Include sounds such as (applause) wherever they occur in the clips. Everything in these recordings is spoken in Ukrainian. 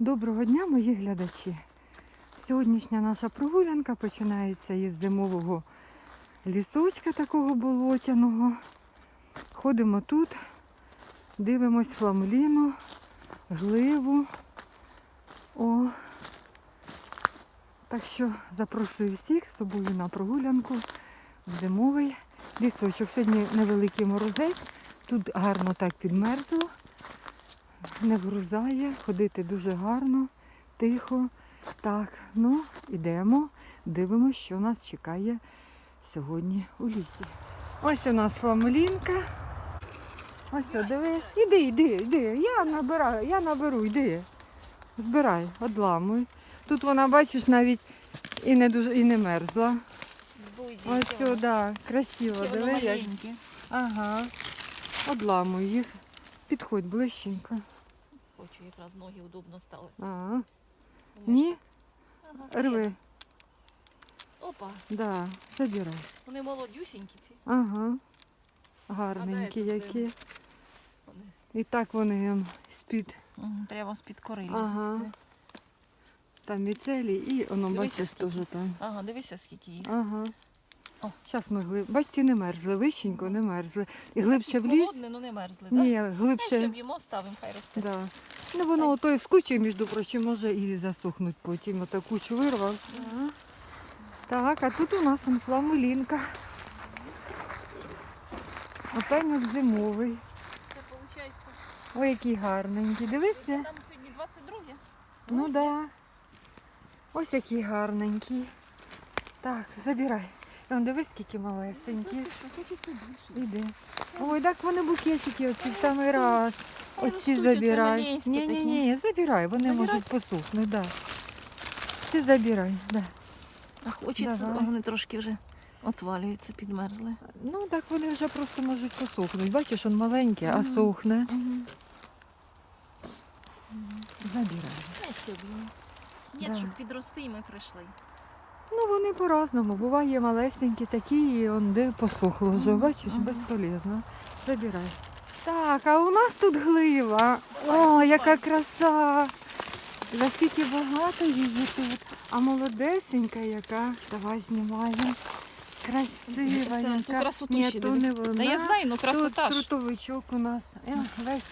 Доброго дня, мої глядачі. Сьогоднішня наша прогулянка починається із зимового лісочка такого болотяного. Ходимо тут, дивимось фламуліну, гливу. О. Так що запрошую всіх з собою на прогулянку в зимовий лісочок. Сьогодні невеликий морозець, тут гарно так підмерзло не вгрузає, ходити дуже гарно, тихо. Так, ну, йдемо, дивимося, що нас чекає сьогодні у лісі. Ось у нас фламулінка. Ось, о, диви. Іди, іди, іди. Я набираю, я наберу, йди. Збирай, одламуй. Тут вона, бачиш, навіть і не дуже і не мерзла. Ось сюди, красиво, диви. Ага. Одламуй їх. Підходь ближченько. Хочу якраз ноги удобно стали. Ага. Ні, Ага, рви. Опа, Да, забирай. вони молодюсінькі ці. Ага. Гарненькі А де тут які. Вони. І так вони ем, з-під Прямо з-під кори. Ага. лізуть. там і целі, і воно Дивися, бачиш теж скільки. там. Ага, дивися, скільки їх. Ага. Зараз ми глиб. Бач, ці не мерзли, вищенько не мерзли. І глибше в ліс. Холодне, ну не мерзли, так? Ні, глибше. соб'ємо, ставимо, хай росте. Да. Ну воно ото скуче, між прочим, може і засохнуть потім. Ото кучу вирвав. Ага. Так, а тут у нас фламулінка. Опеньок зимовий. Це виходить. Ой, який гарненький. Дивися. Там сьогодні 22 Ну так. Да. Ось який гарненький. Так, забирай. Вон, дивись, скільки малесенькі. Іди. Ой, так вони букетики оці в самий раз. Оці забирай. Ні, ні, ні, забирай, вони можуть посухнути, да. Ти забирай, да. А хочеться, Давай. вони трошки вже отвалюються, підмерзли. Ну так вони вже просто можуть посухнути. Бачиш, він маленький, а сухне. Забирай. Не. Ні, щоб підрости, і ми прийшли. Ну вони по-разному. Буває малесенькі такі, і он де посохло вже. Бачиш, безполезно. Забирай. Так, а у нас тут глива. О, яка краса! За скільки багато її тут. А молодесенька яка. Давай знімаємо. Красива. Це ту яка. красоту Ні, то диви. не вона. Та я знаю, ну красота Тут ж. трутовичок у нас. Е, Весь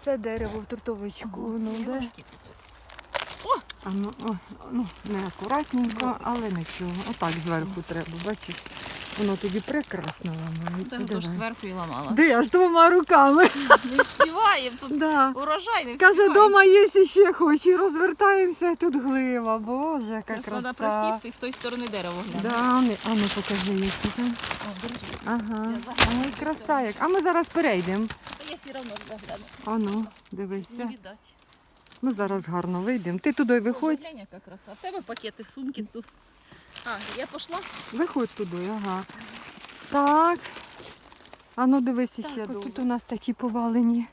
все дерево в трутовичку. Ну, де? Тут. А ну, о, ну, не акуратненько, але нічого. Отак зверху треба, бачиш? Воно тоді прекрасно ламається. Та тож зверху і ламала. Де аж двома руками. Не співаємо тут. Да. Урожай не Каже, встигаємо. дома є ще хоче. Розвертаємося, тут глива. Боже, яка краса. треба присісти і з тої сторони дерево глянути. Да, а ну, ну покажи, там. Ага. Ой, краса як. А ми зараз перейдемо. Я все одно загляну. А ну, Не дивися. віддать. Ну зараз гарно вийдемо. Ти туди виходь. Боже, яка краса. В тебе пакети, сумки тут. А, я пішла? Виходь туди, ага. Так. А ну дивись Так, ще. добре. Тут у нас такі повалені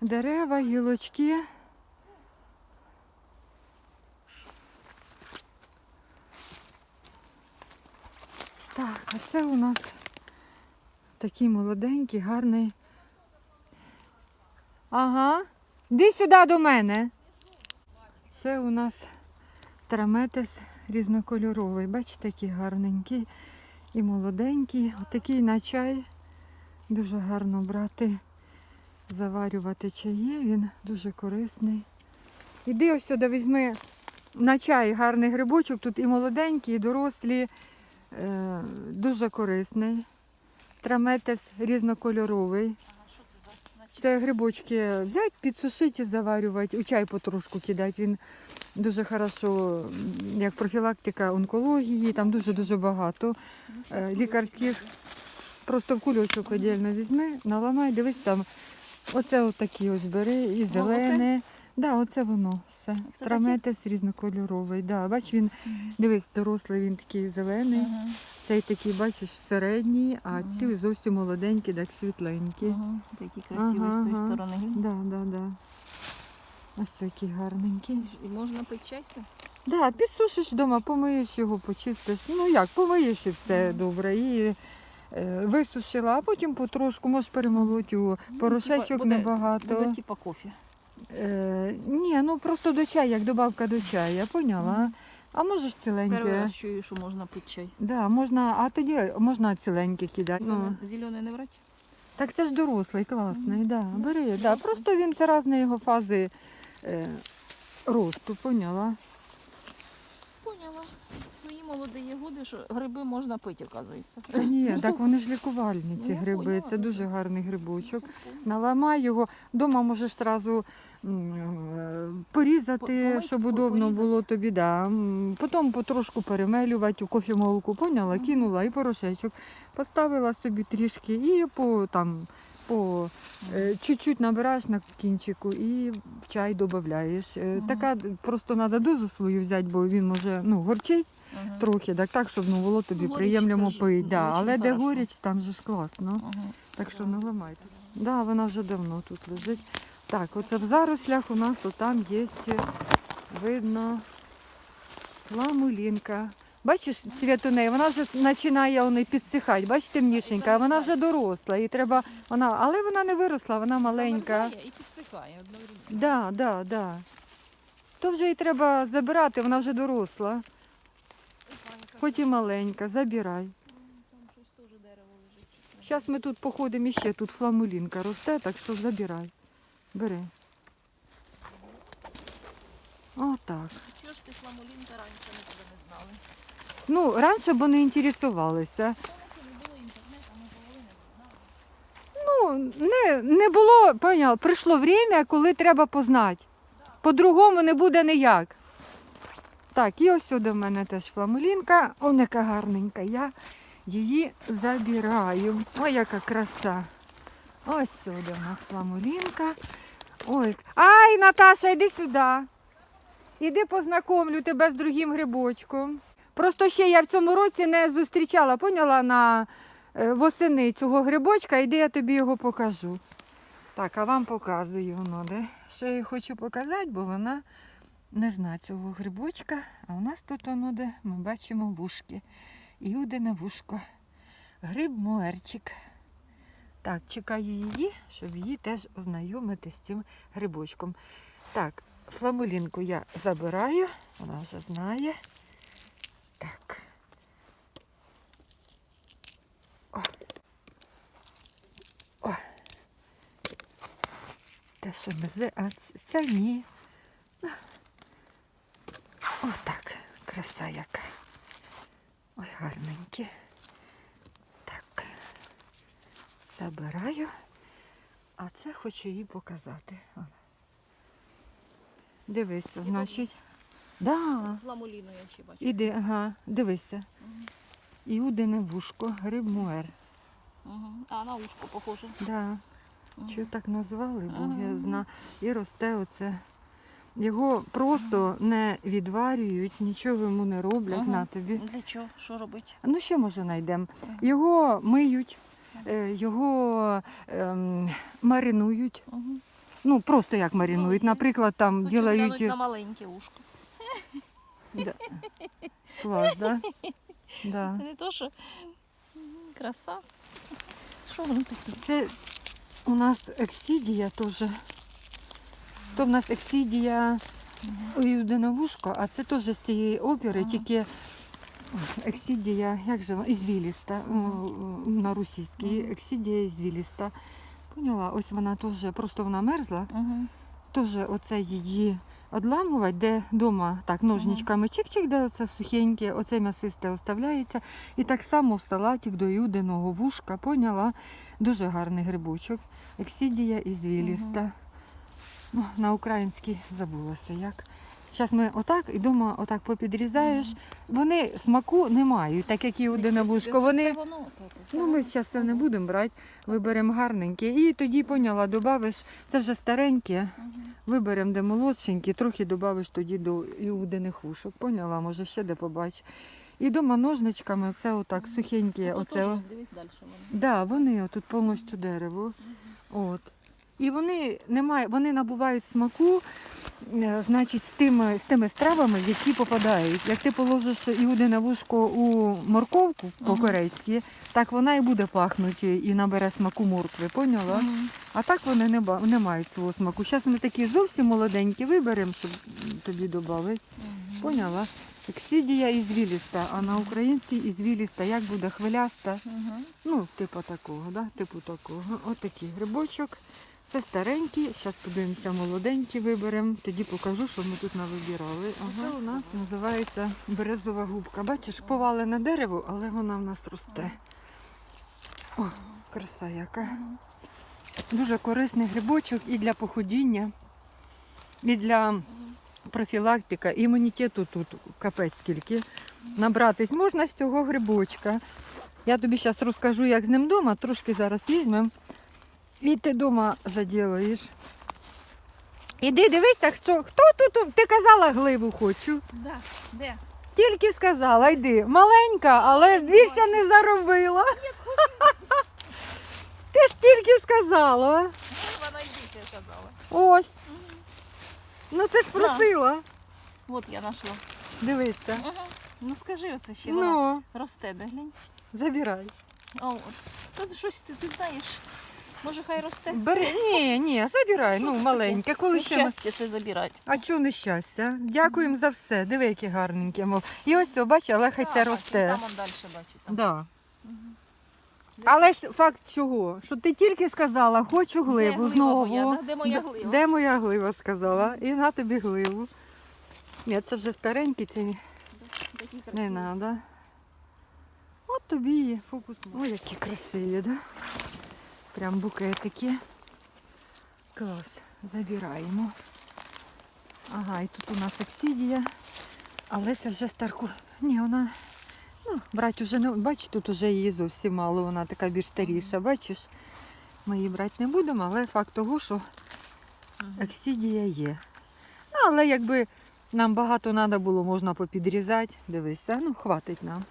дерева, гілочки. Так, а це у нас такий молоденький, гарний. Ага. Іди сюди до мене. Це у нас траметис різнокольоровий. Бачите, який гарненький і молоденький. Отакий на чай. Дуже гарно брати, заварювати чаї. Він дуже корисний. Іди ось сюди, візьми на чай гарний грибочок. Тут і молоденькі, і дорослі. Е, дуже корисний. Траметис різнокольоровий. Це грибочки взяти, підсушити заварювати, у чай потрошку кидати. Він дуже хорошо, як профілактика онкології, там дуже-дуже багато е, лікарських. Просто в кульочок віддільно візьми, наламай, дивись там. Оце отакі ось бери, і зелене. Да, оце воно все. Це Траметис різнокольоровий. Да, бач, він, дивись, дорослий, він такий зелений. Ага, Цей такий, бачиш, середній, а Мгм. ці зовсім молоденькі, так світленькі. ага. Такі красиві Ага, з тої ага. сторони. Да, да, да. Ось який гарненький. І можна чай? Да, підсушиш вдома, помиєш його, почистиш. Ну як, помиєш і все Мгм. добре. І е, висушила, а потім потрошку можеш перемолоти у Ну, порошечок типа, буде- небагато. Буде типа кофе. Е, ні, ну просто до чаю, як добавка до чаю, я поняла. А можеш Перший ціленьке? раз чую, що можна пити чай. Да, можна, а тоді можна ціленьке кидати. Ну, Зелений не брати? так це ж дорослий, класний, да. Бери, да. Просто він це різні його фази е, росту? Поняла. Молоді годи, що гриби можна пити, оказується. Та ні, (laughs) так вони ж лікувальні, ці Ну, гриби. поняла. Це дуже гарний грибочок. Наламай його, вдома можеш одразу порізати, помить, щоб по- удобно порізати. було тобі. Да. М, Потім потрошку перемелювати у кофемолку, поняла, кинула і порошечок. Поставила собі трішки і по там. По е, чуть-чуть набираєш на кінчику і в чай додаєш. Мгм. Така просто треба дозу свою взяти, бо він може ну, горчить Ага. трохи, так, так щоб ну, було тобі Горіч приємно це ж пити. Да. дуже Але де хорошо. горіч, там же ж класно. Ага. Так що не ламайте. Да, вона вже давно тут лежить. Так, оце в зарослях у нас там є, видно, ламулінка. Бачиш, цвіт у неї, вона вже починає вони підсихати. Бачите, мнішенька, вона вже доросла. І треба, вона, але вона не виросла, вона маленька. Замерзає і підсихає одновременно. Да, да, да. То вже і треба забирати, вона вже доросла. Хоч і маленька, забирай. Там щось теж дерево лежить. Зараз ми тут походимо і ще тут фламулінка росте, так що забирай. Бери. Отак. Чого ж ти фламулінка раніше ми тебе не знали? Ну, раніше б не інтересувалися. Тому що не було інтернету, ми половини не знали. Ну, не, не було, поняв, прийшло время, коли треба познати. По-другому не буде ніяк. Так, і ось сюди в мене теж фламулінка. О, яка гарненька. Я її забираю. Ой, яка краса. Ось сюди в нас фламулінка. Ой. Ай, Наташа, йди сюди. Іди познайомлю тебе з другим грибочком. Просто ще я в цьому році не зустрічала, поняла на е, восени цього грибочка, іди я тобі його покажу. Так, а вам показую воно, де. Що я хочу показати, бо вона не знає цього грибочка. А у нас тут воно де ми бачимо вушки. Іудине вушко. Гриб муерчик. Так, чекаю її, щоб її теж ознайомити з цим грибочком. Так, фламулінку я забираю, вона вже знає. Так. О. О. Те, що ми з... А це ні. Отак. Краса яка. Ой, гарненькі. Так. Забираю. А це хочу їй показати. О. Дивися, значить. Да. Фламуліну я ще бачу. Іди, ага, дивися. Мгм. Іудине вушко, гриб муер. Ага. А, на ушко похоже. Да. Ага. Чи так назвали, Бог я Ага. зна. І росте оце. Його просто не відварюють, нічого йому не роблять Ага. на тобі. Для чого? Що робити? Ну що може знайдемо? Його миють, е, його ем, маринують. Ага. Ну, просто як маринують. Ну, Наприклад, там Хочу ділають. на маленьке ушко. Да. Клас, да? Да. Це не то, що краса. Що воно таке? Це у нас ексідія теж. То в нас ексідія Юдиновушко, а це теж з цієї опери, тільки ексідія, як же вона, ізвіліста на російській. Ексідія ізвіліста. Поняла, ось вона теж, просто вона мерзла. Теж оце її одламувати, де вдома так ножничками чик-чик, де оце сухеньке, оце м'ясисте оставляється. І так само в салатик до юдиного вушка, поняла? Дуже гарний грибочок. Ексідія ізвіліста. Ну, на українській забулося як. Зараз ми отак і вдома отак попідрізаєш. Вони смаку не мають, так як і юдине вушко. Вони Ну, ми зараз це не будемо брати, виберемо гарненьке. І тоді поняла, додавиш, це вже стареньке, Ага. виберемо де молодшенькі, трохи додавиш тоді до іудиних вушок. Поняла, може ще де побач. І дома ножничками це отак сухеньке. Тут Оце. теж. Дивись далі воно. Да, вони тут повністю дерево. От. І вони немає, вони набувають смаку, е, значить, з тими, з тими стравами, які попадають. Як ти положиш іудине вушко у морковку по-корейськи, так вона і буде пахнути і набере смаку моркви, поняла? Ага. А так вони не, не мають свого смаку. Зараз ми такі зовсім молоденькі виберемо, щоб тобі додати. Поняла? Ексидія ізвіліста, а на українській ізвіліста, як буде хвиляста. Угу. Ну, типу такого, да? типу такого. Ось такий грибочок. Це старенький, зараз подивимося молоденький виберемо, тоді покажу, що ми тут навибирали. Ага. Це у нас називається березова губка. Бачиш, повалене дерево, але вона в нас росте. О, краса яка. Дуже корисний грибочок і для походіння, і для профілактика, імунітету тут капець скільки. Набратись можна з цього грибочка. Я тобі зараз розкажу, як з ним вдома, трошки зараз візьмемо. І ти вдома заділаєш. Іди дивися, хто, хто тут. Ти казала гливу хочу. Да. Де? Тільки сказала, йди. Маленька, але більше не заробила. (laughs) Ти ж тільки сказала. Вона йдіть, я казала. Ось. Ну ти ж просила. От я знайшла. Дивися. Ну скажи оце ще вона Ну, росте, де глянь. забирай. От. Тут щось ти знаєш. Може хай росте? Бери. Ні, ні, забирай. Ну, маленьке. Коли ще ми щастя це забирати. А чого нещастя? Дякуємо за все. Диви, які гарненькі. Мов. І ось, о, бачиш, але хай це росте. Там он далі бачу. Там. Да. Але ж факт чого? Що ти тільки сказала, хочу Де гливу глива знову. моя, да? Де моя Д- глива? Де моя глива сказала? І на тобі гливу. Ні, це вже старенький, це не Такі красиві. треба. От тобі фокус. Ой, які красиві, да? Прям букетики. Клас. Забираємо. Ага, і тут у нас ексидія. Але це вже старку. Ні, вона. Ну, брати вже не. Бачиш, тут вже її зовсім мало, вона така більш старіша, бачиш? Ми її брати не будемо, але факт того, що Мгм. є. Ну, але якби нам багато треба було, можна попідрізати. Дивися, ну хватить нам.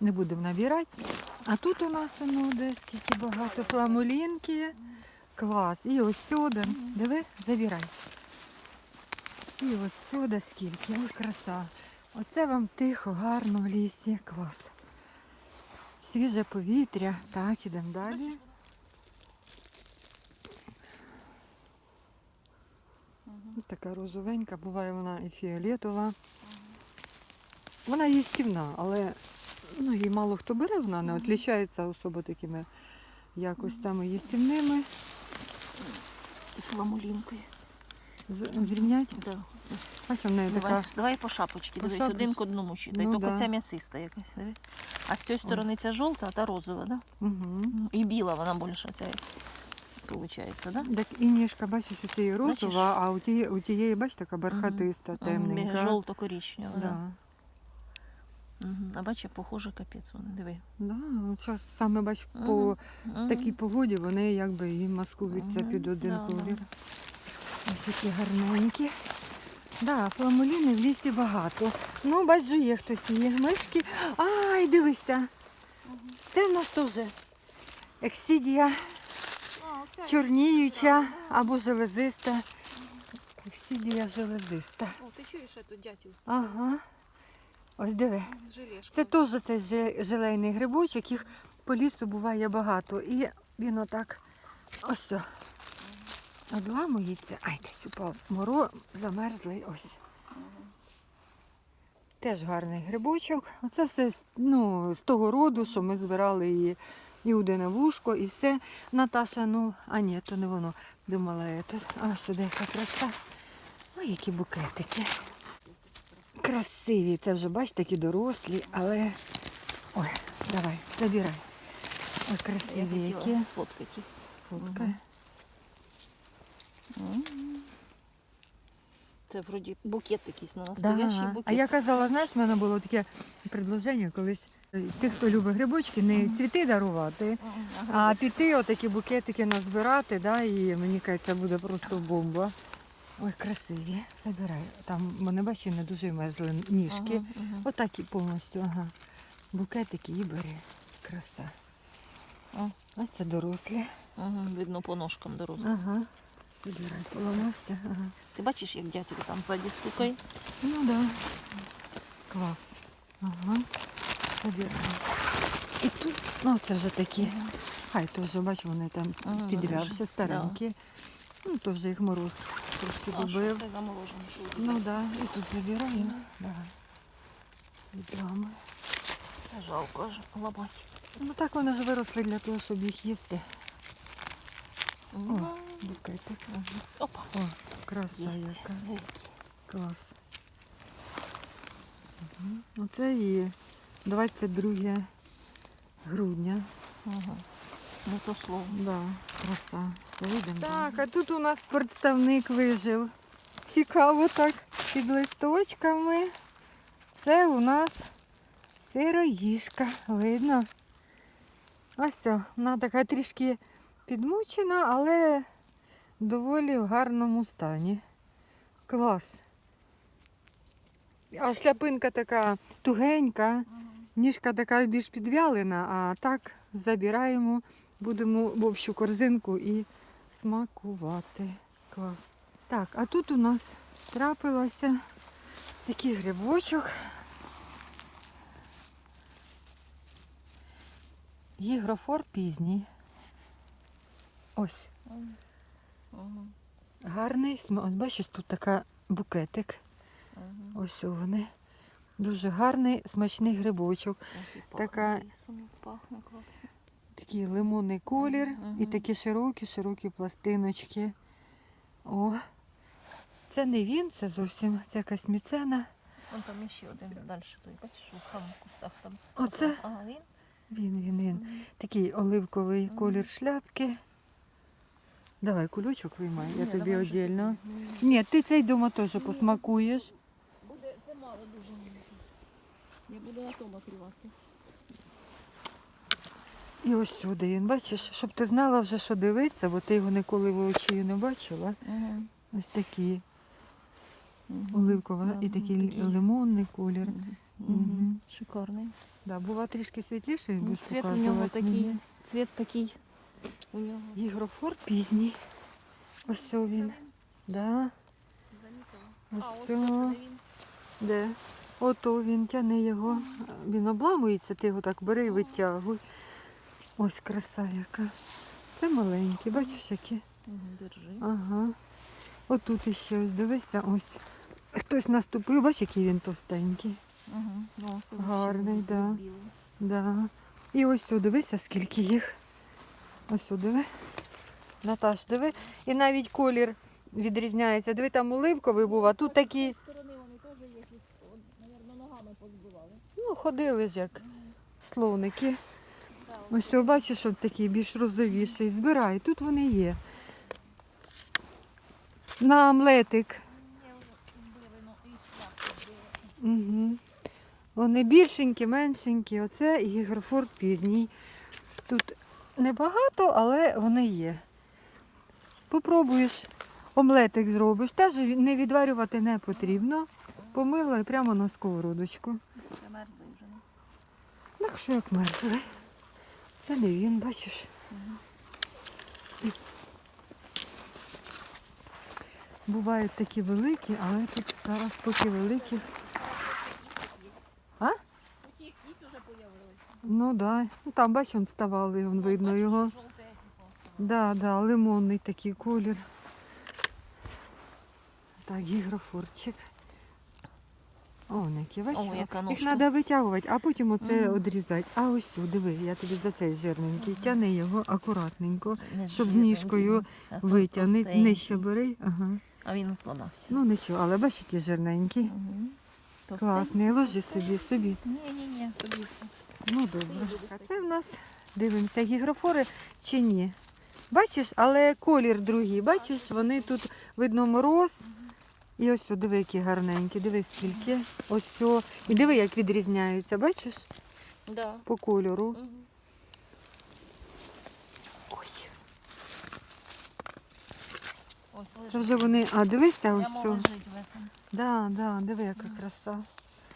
Не будемо набирати. А тут у нас ну, де скільки багато фламулінки. Клас. І ось сюди. Диви, забирай. І ось сюди скільки. Ой, краса. Оце вам тихо, гарно в лісі. Клас. Свіже повітря. Так, ідемо далі. Ось Така розовенька, буває вона і фіолетова. Вона їстівна, але ну, її мало хто бере, вона не Мгм. відрізняється особо такими якостями їстівними. З фламулінкою. З- Зрівнять. Да. Ось в неї Давай, така. давай по шапочці, По дивись, шапочці. один к одному читай. Ну, Тільки да. ця м'ясиста якась, диви. А з цієї сторони ця жовта, а та розова, да? Угу. Ну, І біла вона більше ця виходить, да? Так і ніжка, бачиш, у цієї Бачиш? розова, а у тієї, у тієї, бачиш, така бархатиста, темненька. Жовто-коричнева, да. Да. Мгм. А бачиш, похоже, капець вони, диви. Да, от зараз саме бач, по Мгм. такій погоді вони якби і маскуються Мгм. під один Да, да. колір. Ось які гарненькі. Да, фламуліни в лісі багато. Ну, бачу, є хтось є. Мишки. Ай, дивися. Це в нас теж ексидія чорніюча або железиста. Ексидія железиста. О, ти чуєш эту дятел? Ага. Ось диви. Це теж цей желейний грибочок, їх по лісу буває багато. І він отак ось. Обламується. Ай, десь упав. Моро замерзлий ось. Теж гарний грибочок. Оце все ну, з того роду, що ми збирали і, і удине вушко, і все. Наташа, ну, а ні, то не воно. Думала, я тут. А сюди краса. Ой, які букетики. Красиві. Це вже, бачите, такі дорослі, але. Ой, давай, забирай. Ой, Я красиві які. хотіла сфоткати. Фотка. М. Це вроді букет якийсь на настоящий Да. букет. А я казала, знаєш, в мене було таке предложення колись. Тих, хто любить грибочки, не цвіти дарувати, а піти отакі букетики назбирати, да, і мені кажеться, буде просто бомба. Ой, красиві. Забирай. Там мене бачиш, не дуже мерзли ніжки. Ага, ага. Отак і повністю, ага. Букетики і бери. Краса. О. Ось це дорослі. Ага, видно по ножкам дорослих. Ага. Забирай, поламався. Ага. Ти бачиш, як дятел там ззаді стукає? Ну да. Клас. Ага. Забирай. І тут, ну це вже такі хай теж, бач, вони там Ага, ще старенькі. Ну, то вже їх мороз трошки добив. це заморожено? Ну так, да, і тут забираємо. Давай. Відрами. Жалко ж ламати. Ну так вони ж виросли для того, щоб їх їсти. Ну, Букетик. Опа. О, краса Є. яка. Клас. Мгм. Оце і 22 грудня. Ага. Ну то слово. Да, краса. Все, йдемо. Так, а тут у нас представник вижив. Цікаво так, під листочками. Це у нас сироїшка. Видно? Ось о, вона така трішки підмучена, але доволі в гарному стані. Клас. А шляпинка така тугенька, ніжка така більш підвялена, а так забираємо, будемо в общу корзинку і смакувати. Клас. Так, а тут у нас трапилося такий грибочок. Гігрофор пізній. Ось. Ага. Гарний. сма- От бачиш, тут така букетик. Ага. Ось вони. Дуже гарний, смачний грибочок. Така- пахне Пахне класно. Такий лимонний колір і такі широкі, широкі пластиночки. О, це не він, це зовсім це якась міцена. Вон там ще один далі той, бачиш, в кустах там. Оце Ага, він? він, він, він. Мгм. Такий оливковий Мгм. колір шляпки. Давай кульочок виймай, я Ні, тобі віддільно. Ні. Ти цей дома теж посмакуєш. Буде, це мало дуже. Я буду на тому тривати. І ось сюди він, бачиш, щоб ти знала вже, що дивитися, бо ти його ніколи воочию не бачила. Угу. Ось такий Угу. оливковий і такий лимонний колір. Угу. Мгм. Шикарний. Да, була трішки світліший, Ну, цвіт у нього такий. мені. Цвіт такий. У нього. Гігрофор пізній. Ось це він. Да. А, Ось це він. Де? Ото він тяне його. Він обламується, ти його так бери і витягуй. Ось краса яка. Це маленький, бачиш які? Держи. Ага. Отут іще ось дивися, ось. Хтось наступив, бачиш, який він товстенький. Угу. Ну, Гарний, ще да. Да. І ось сюди, дивися, скільки їх. Ось сюди. диви. Наташ, диви. І навіть колір відрізняється. Диви, там оливковий був, а тут такі, сторони вони теж є, мабуть, ногами позбивали. ну, ходили ж як слоники. Ось бачиш, от такий більш розовіший. Збирай, тут вони є. На омлетик. Угу. Вони більшенькі, меншенькі. Оце гігрофор пізній. Тут небагато, але вони є. Попробуєш, омлетик зробиш. Теж не відварювати не потрібно. Помила і прямо на сковородочку. Вже. Так що як мерзли. Це не він, бачиш. Бувають такі великі, але тут зараз поки великі. А? Ну так. Да. Ну, там, бачиш, он ставали, он видно його. Да, да, лимонний такий колір. Так, гігрофорчик. О, які О, яка Їх ножка. треба витягувати, а потім оце Мгм. одрізати. А ось сюди, диви, я тобі за цей жирненький. Тяни його акуратненько, Не щоб жирний, ніжкою а тут витягни. товстенький. Нижче бери. Ага. А він отламався. Ну нічого, але бачиш, який жирненький. Мгм. Класний, ложи собі, собі. Ні, ні, ні, тобі. Ну добре. А це в нас дивимося, гігрофори чи ні. Бачиш, але колір другий. Бачиш, вони тут видно мороз. І ось о, диви, які гарненькі, диви скільки. Ось о. І диви, як відрізняються, бачиш, Да. по кольору. Мгм. Ой, Ось це вже вони. А дивися, Прямо ось. о. лежить в этом. Да, да, диви, яка краса.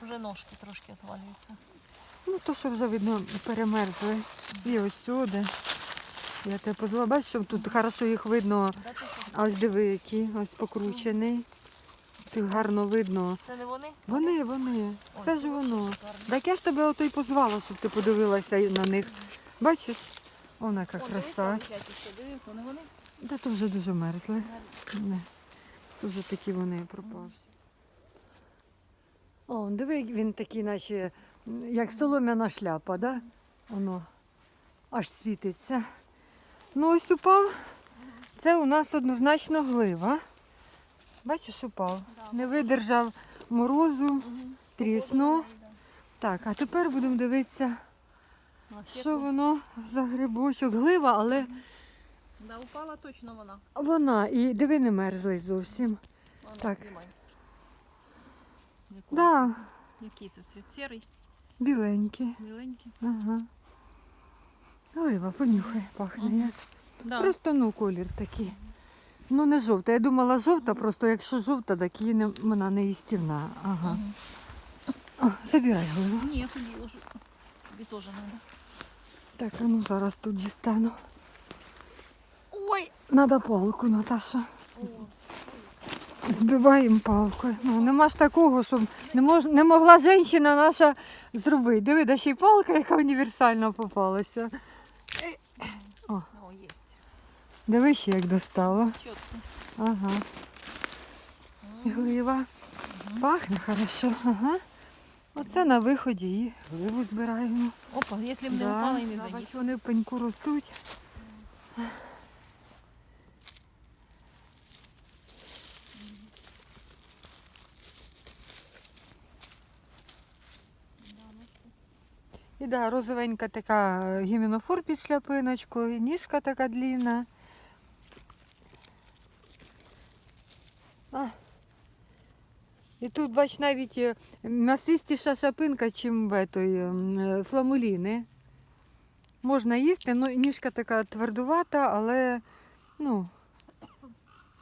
Вже ножки трошки отвалюються. Ну, то, що вже видно, перемерзли. І ось сюди. Я тебе позвала, бачиш, що тут хорошо їх видно. Да, ти що? А ось диви, які, ось покручений. Тут гарно видно. Це не вони? Вони, вони, Ой, все ж воно. Так я ж тебе ото й позвала, щоб ти подивилася на них. Бачиш, Вона яка краса. вони. Та то вже дуже мерзли. Не. Тут вже такі вони пропавші. О, диви, він такий, наче як солом'яна шляпа, да? Воно аж світиться. Ну ось упав. Це у нас однозначно глива. Бачиш, упав. Да. Не видержав морозу, тріснув. Так, а тепер будемо дивитися, що воно за грибочок. Глива, але Да, упала точно вона. вона і диви не мерзлий зовсім. Вона, Так. знімай. Якого Да, це? Який це цвіт? Сірий, біленький. біленький. Ага. Глива, понюхай, пахне Мгм. як. Да. Просто ну колір такий. Ну не жовта. Я думала жовта, просто якщо жовта, так її не, вона не їстівна. Ага. О, забирай гливу. Ні, я тобі ложу. Тобі теж треба. Так, а ну зараз тут дістану. Ой! Надо палку, Наташа. Збиваємо палкою. Ну, нема ж такого, щоб не, мож... не могла жінка наша зробити. Диви, да ще й палка, яка універсальна попалася. О, Ще як достала. Чітко. Ага. І глива. Пахне хорошо. Ага. Оце на виході і гливу збираємо. Опа, якщо б не Да, впала і не заїхала. Вони в пеньку ростуть. І да, розовенька така гіменофор під шляпиночкою, ніжка така длінна. А. І тут, бач, навіть насистіша м'ясистіша шапинка, чим в етой, е, фламуліни. Можна їсти, ну ніжка така твердувата, але ну,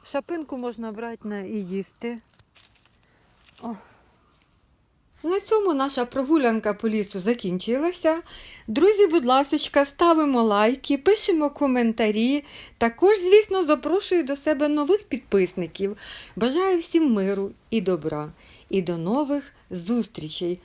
шапинку можна брати на і їсти. О. На цьому наша прогулянка по лісу закінчилася. Друзі, будь ласка, ставимо лайки, пишемо коментарі. Також, звісно, запрошую до себе нових підписників. Бажаю всім миру і добра. І до нових зустрічей!